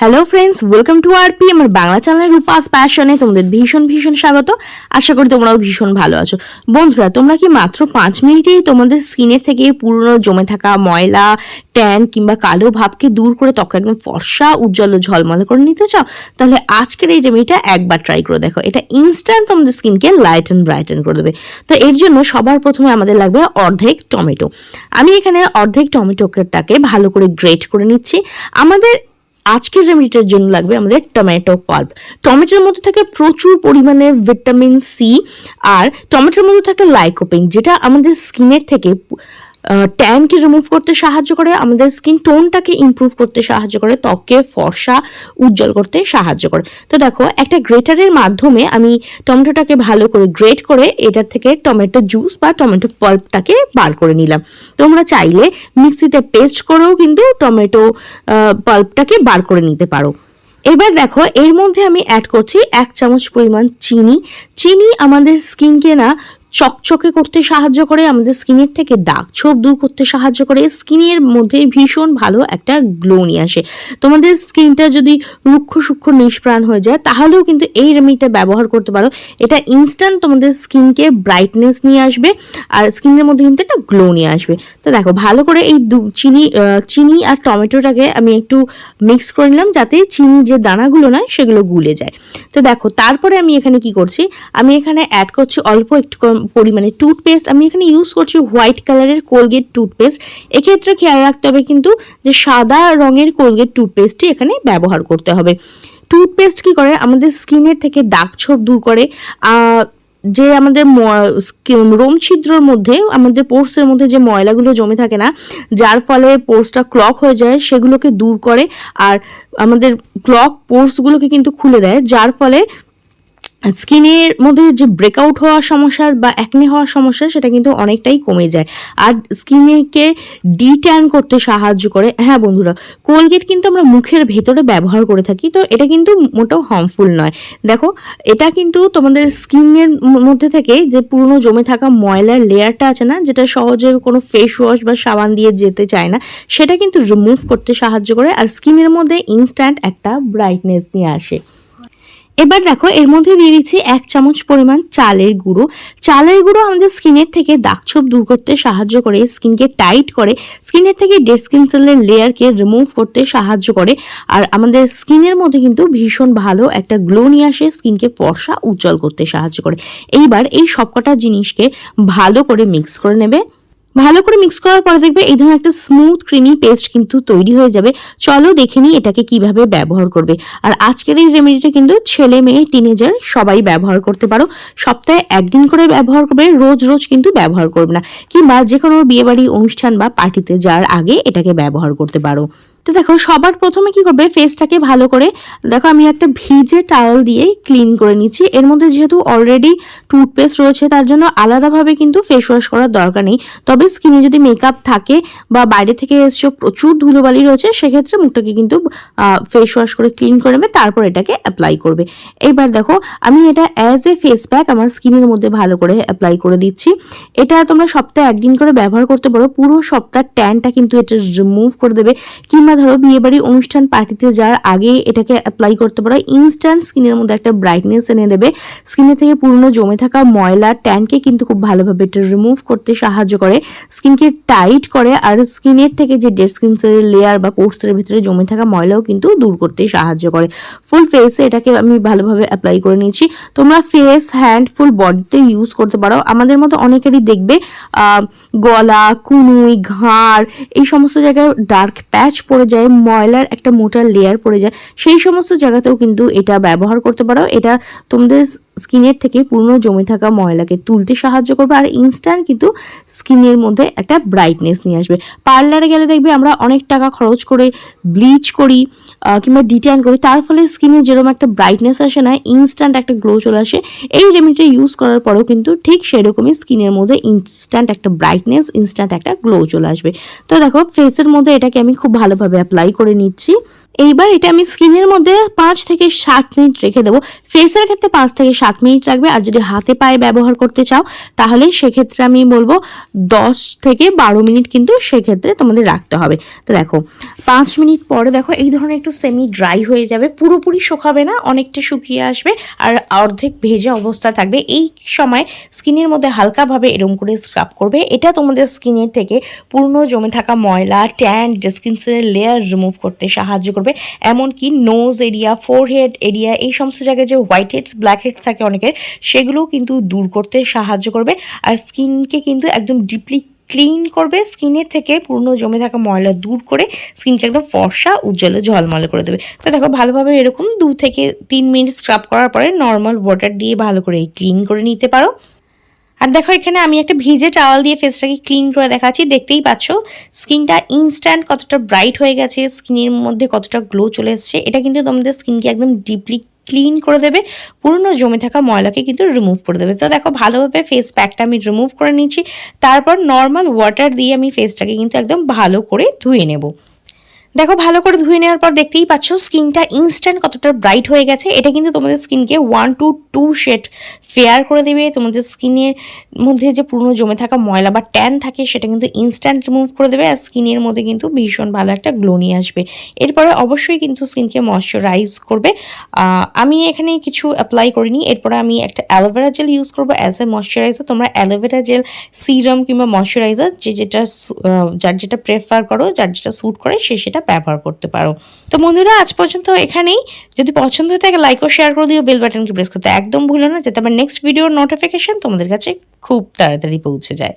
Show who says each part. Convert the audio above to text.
Speaker 1: Hello friends welcome to R P আমার বাংলা চ্যানেলের রূপাস প্যাশনে তোমাদের ভীষণ ভীষণ স্বাগত। আশা করি তোমরাও ভীষণ ভালো আছো। বন্ধুরা, তোমরা কি মাত্র পাঁচ মিনিটেই তোমাদের স্কিনের থেকে পুরনো জমে থাকা ময়লা ট্যান কিংবা কালো ভাবকে দূর করে ত্বক একদম ফর্সা, উজ্জ্বল ঝলমলে করে নিতে চাও? তাহলে আজকের এই রেমেডিটা একবার ট্রাই করে দেখো। এটা ইনস্ট্যান্ট তোমাদের স্কিনকে লাইট অ্যান্ড ব্রাইটেন করে দেবে। তো এর জন্য সবার প্রথমে আমাদের লাগবে অর্ধেক টমেটো। আমি এখানে অর্ধেক টমেটোটাকে ভালো করে গ্রেট করে নিচ্ছি। আমাদের আজকের রেমেডিটার জন্য লাগবে আমাদের টমেটো পাল্প টমেটোর মধ্যে থাকে প্রচুর পরিমাণে ভিটামিন সি আর টমেটোর মধ্যে থাকে লাইকোপিন যেটা আমাদের স্কিনের থেকে ট্যানকে রিমুভ করতে সাহায্য করে, আমাদের স্কিন টোনটাকে ইমপ্রুভ করতে সাহায্য করে, ত্বককে ফর্সা, উজ্জ্বল করতে সাহায্য করে। তো দেখো, একটা গ্রেটারের মাধ্যমে আমি টমেটোটাকে ভালো করে গ্রেট করে এটার থেকে টমেটো জুস বা টমেটো পাল্পটাকে বার করে নিলাম। তোমরা চাইলে মিক্সিতে পেস্ট করেও কিন্তু টমেটো পাল্পটাকে বার করে নিতে পারো। এবার দেখো, এর মধ্যে আমি অ্যাড করছি এক চামচ পরিমাণ চিনি। চিনি আমাদের স্কিনকে না চকচকে করতে সাহায্য করে, আমাদের স্কিনের থেকে দাগ ছোপ দূর করতে সাহায্য করে। স্কিনের মধ্যে ভীষণ ভালো একটা গ্লো নিয়ে আসে। তোমাদের স্কিনটা যদি রুক্ষ সূক্ষ্ম নিষ্প্রাণ হয়ে যায়, তাহলেও কিন্তু এই রেমিটা ব্যবহার করতে পারো। এটা ইনস্ট্যান্ট তোমাদের স্কিনকে ব্রাইটনেস নিয়ে আসবে আর স্কিনের মধ্যে কিন্তু একটা গ্লো নিয়ে আসবে। তো দেখো, ভালো করে এই চিনি চিনি আর টমেটোটাকে আমি একটু মিক্স করে নিলাম যাতে চিনি যে দানাগুলো নয়, সেগুলো গুলে যায়। তো দেখো, তারপরে আমি এখানে কি করছি? আমি এখানে অ্যাড করছি অল্প একটু পরিমাণে টুথপেস্ট আমি এখানে ইউজ করছি হোয়াইট কালারের কোলগেট টুথপেস্ট এক্ষেত্রে খেয়াল রাখতে হবে কিন্তু যে সাদা রঙের কোলগেট টুথপেস্টটি এখানে ব্যবহার করতে হবে। টুথপেস্ট কি করে? আমাদের স্কিনের থেকে দাগ ছোপ দূর করে। যে আমাদের রোম ছিদ্রর মধ্যে, আমাদের পোর্সের মধ্যে যে ময়লাগুলো জমে থাকে না, যার ফলে পোর্সটা ক্লক হয়ে যায়, সেগুলোকে দূর করে। আর আমাদের ক্লক পোর্সগুলোকে কিন্তু খুলে দেয়, যার ফলে স্কিনের মধ্যে যে ব্রেকআউট হওয়ার সমস্যা বা অ্যাকনে হওয়ার সমস্যা, সেটা কিন্তু অনেকটাই কমে যায়। আর স্কিনকে ডিট্যান করতে সাহায্য করে। হ্যাঁ বন্ধুরা কোলগেট কিন্তু আমরা মুখের ভেতরে ব্যবহার করে থাকি, তো এটা কিন্তু মোটেও হার্মফুল নয়। দেখো, এটা কিন্তু তোমাদের স্কিনের মধ্যে থেকে যে পুরনো জমে থাকা ময়লার লেয়ারটা আছে না, যেটা সহজে কোনো ফেস ওয়াশ বা সাবান দিয়ে যেতে চায় না, সেটা কিন্তু রিমুভ করতে সাহায্য করে। আর স্কিনের মধ্যে ইনস্ট্যান্ট একটা ব্রাইটনেস নিয়ে আসে। এবার দেখো, এর মধ্যে দিয়ে দিচ্ছি এক চামচ পরিমাণ চালের গুঁড়ো। চালের গুঁড়ো আমাদের স্কিনের থেকে দাগছোপ দূর করতে সাহায্য করে, স্কিনকে টাইট করে, স্কিনের থেকে ডেড স্কিন সেলের লেয়ারকে রিমুভ করতে সাহায্য করে। আর আমাদের স্কিনের মধ্যে কিন্তু ভীষণ ভালো একটা গ্লো নিয়ে আসে, স্কিনকে ফর্সা উজ্জ্বল করতে সাহায্য করে। এইবার এই সবকটা জিনিসকে ভালো করে মিক্স করে নেবে। ভালো করে মিক্স করার পরে দেখবে এই ধরনের একটা স্মুথ ক্রিমি পেস্ট কিন্তু তৈরি হয়ে যাবে। চলো দেখে নিই এটাকে কীভাবে ব্যবহার করবে। আর আজকের এই রেমেডিটা কিন্তু ছেলে মেয়ে টিনেজার সবাই ব্যবহার করতে পারো। সপ্তাহে একদিন করে ব্যবহার করবে, রোজ রোজ কিন্তু ব্যবহার করবে না। কিংবা যে কোনো বিয়েবাড়ি অনুষ্ঠান বা পার্টিতে যাওয়ার আগে এটাকে ব্যবহার করতে পারো। তো দেখো, সবার প্রথমে কি করবে? ফেসটাকে ভালো করে, দেখো আমি একটা ভিজে টাওয়াল দিয়ে ক্লিন করে নিচ্ছি। এর মধ্যে যেহেতু অলরেডি টুথপেস্ট রয়েছে, তার জন্য আলাদাভাবে কিন্তু ফেস ওয়াশ করার দরকার নেই। তবে স্কিনে যদি মেকআপ থাকে বা বাইরে থেকে এসছে প্রচুর ধুলোবালি রয়েছে, সেক্ষেত্রে মুখটাকে কিন্তু ফেস ওয়াশ করে ক্লিন করে নেবে, তারপর এটাকে অ্যাপ্লাই করবে। এইবার দেখো, আমি এটা অ্যাজ এ ফেস প্যাক আমার স্কিনের মধ্যে ভালো করে অ্যাপ্লাই করে দিচ্ছি। এটা তোমরা সপ্তাহে একদিন করে ব্যবহার করতে পারো, পুরো সপ্তাহ ট্যানটা কিন্তু এটা রিমুভ করে দেবে। কিংবা ধরো বিয়েবাড়ি অনুষ্ঠান পার্টিতে যাওয়ার আগে এটাকে অ্যাপ্লাই করতে পারো। ইনস্ট্যান্ট স্কিনের মধ্যে একটা ব্রাইটনেস এনে দেবে। স্কিনের থেকে পুরনো জমে থাকা ময়লা ট্যানকে কিন্তু খুব ভালোভাবে এটা রিমুভ করতে সাহায্য করে। স্কিনকে টাইট করে আর স্কিনের থেকে যে ডেড স্কিন সেলের লেয়ার বা পোর্সের ভিতরে জমে থাকা ময়লাও কিন্তু দূর করতে সাহায্য করে। ফুল ফেসে এটাকে আমি ভালোভাবে অ্যাপ্লাই করে নিয়েছি। তোমরা ফেস হ্যান্ড ফুল বডিতে ইউজ করতে পারো। আমাদের মতো অনেকেরই দেখবে গলা, কুনুই, ঘাড়, এই সমস্ত জায়গায় ডার্ক প্যাচ পড়ে যায় ময়লার একটা মোটা লেয়ার পড়ে যায়। সেই সমস্ত জায়গাতেও কিন্তু এটা ব্যবহার করতে পারো। এটা তোমাদের স্কিনের থেকে পুরনো জমে থাকা ময়লাকে তুলতে সাহায্য করবে আর ইনস্ট্যান্ট কিন্তু স্কিনের মধ্যে একটা ব্রাইটনেস নিয়ে আসবে। পার্লারে গেলে দেখবে আমরা অনেক টাকা খরচ করে ব্লিচ করি কিংবা ডিট্যান করি, তার ফলে স্কিনে যেরকম একটা ব্রাইটনেস আসে না ইনস্ট্যান্ট একটা গ্লো চলে আসে, এই রেমেডিটা ইউজ করার পরেও কিন্তু ঠিক সেরকমই স্কিনের মধ্যে ইনস্ট্যান্ট একটা ব্রাইটনেস ইনস্ট্যান্ট একটা গ্লো চলে আসবে। তো দেখো ফেসের মধ্যে এটাকে আমি খুব ভালোভাবে অ্যাপ্লাই করে নিচ্ছি। এইবার এটা আমি স্কিনের মধ্যে পাঁচ থেকে সাত মিনিট রেখে দেবো। ফেসের ক্ষেত্রে পাঁচ থেকে সাত সাত মিনিট লাগবে আর যদি হাতে পায়ে ব্যবহার করতে চাও, তাহলে সেক্ষেত্রে আমি বলব দশ থেকে বারো মিনিট কিন্তু সেক্ষেত্রে তোমাদের রাখতে হবে। তো দেখো, পাঁচ মিনিট পরে দেখো এই ধরনের একটু সেমি ড্রাই হয়ে যাবে। পুরোপুরি শুকাবে না, অনেকটা শুকিয়ে আসবে আর অর্ধেক ভেজা অবস্থা থাকবে। এই সময় স্কিনের মধ্যে হালকাভাবে এরম করে স্ক্রাব করবে। এটা তোমাদের স্কিনের থেকে পুরনো জমে থাকা ময়লা ট্যান স্কিনের লেয়ার রিমুভ করতে সাহায্য করবে। এমনকি নোজ এরিয়া ফোরহেড এরিয়া এই সমস্ত জায়গায় যে হোয়াইট হেডস ব্ল্যাক হেডস থাকে অনেকের, সেগুলোও কিন্তু দূর করতে সাহায্য করবে। আর স্কিনকে কিন্তু একদম ডিপলি ক্লিন করবে, স্কিনের থেকে পুরনো জমে থাকা ময়লা দূর করে স্কিনকে একদম ফর্সা, উজ্জ্বল ঝলমলে করে দেবে। তো দেখো, ভালোভাবে এরকম দু থেকে তিন মিনিট স্ক্রাব করার পরে নর্মাল ওয়াটার দিয়ে ভালো করে ক্লিন করে নিতে পারো। আর দেখো, এখানে আমি একটা ভিজে টাওয়াল দিয়ে ফেসটাকে ক্লিন করে দেখাচ্ছি। দেখতেই পাচ্ছ, স্কিনটা ইনস্ট্যান্ট কতটা ব্রাইট হয়ে গেছে, স্কিনের মধ্যে কতটা গ্লো চলে এসছে। এটা কিন্তু তোমাদের স্কিনকে একদম ডিপলি ক্লিন করে দেবে। পুরনো জমে থাকা ময়লাকে কিন্তু রিমুভ করে দেবে। তো দেখো ভালোভাবে ফেস প্যাকটা আমি রিমুভ করে নিচ্ছি। তারপর নর্মাল ওয়াটার দিয়ে আমি ফেসটাকে কিন্তু একদম ভালো করে ধুয়ে নেব। দেখো, ভালো করে ধুয়ে নেওয়ার পর দেখতেই পাচ্ছ স্কিনটা ইনস্ট্যান্ট কতটা ব্রাইট হয়ে গেছে। এটা কিন্তু তোমাদের স্কিনকে one two two shade fair করে দেবে। তোমাদের স্কিনের মধ্যে যে পুরনো জমে থাকা ময়লা বা ট্যান থাকে, সেটা কিন্তু ইনস্ট্যান্ট রিমুভ করে দেবে আর স্কিনের মধ্যে কিন্তু ভীষণ ভালো একটা গ্লো নিয়ে আসবে। এরপরে অবশ্যই কিন্তু স্কিনকে ময়শ্চারাইজ করবে। আমি এখানে কিছু অ্যাপ্লাই করিনি। এরপরে আমি একটা অ্যালোভেরা জেল ইউজ করব অ্যাজ এ ময়শ্চারাইজার তোমরা অ্যালোভেরা জেল সিরাম কিংবা ময়শ্চারাইজার যে যেটা যার যেটা প্রেফার করো, যার যেটা স্যুট করে, সে সেটা ব্যবহার করতে পারো। তো বন্ধুরা, আজ পর্যন্ত এখানেই। যদি পছন্দ হয়ে থাকে লাইক ও শেয়ার করে দিও বেল বাটনকে প্রেস করতে একদম ভুলো না, যাতে আমার নেক্সট ভিডিওর নোটিফিকেশন তোমাদের কাছে খুব তাড়াতাড়ি পৌঁছে যায়।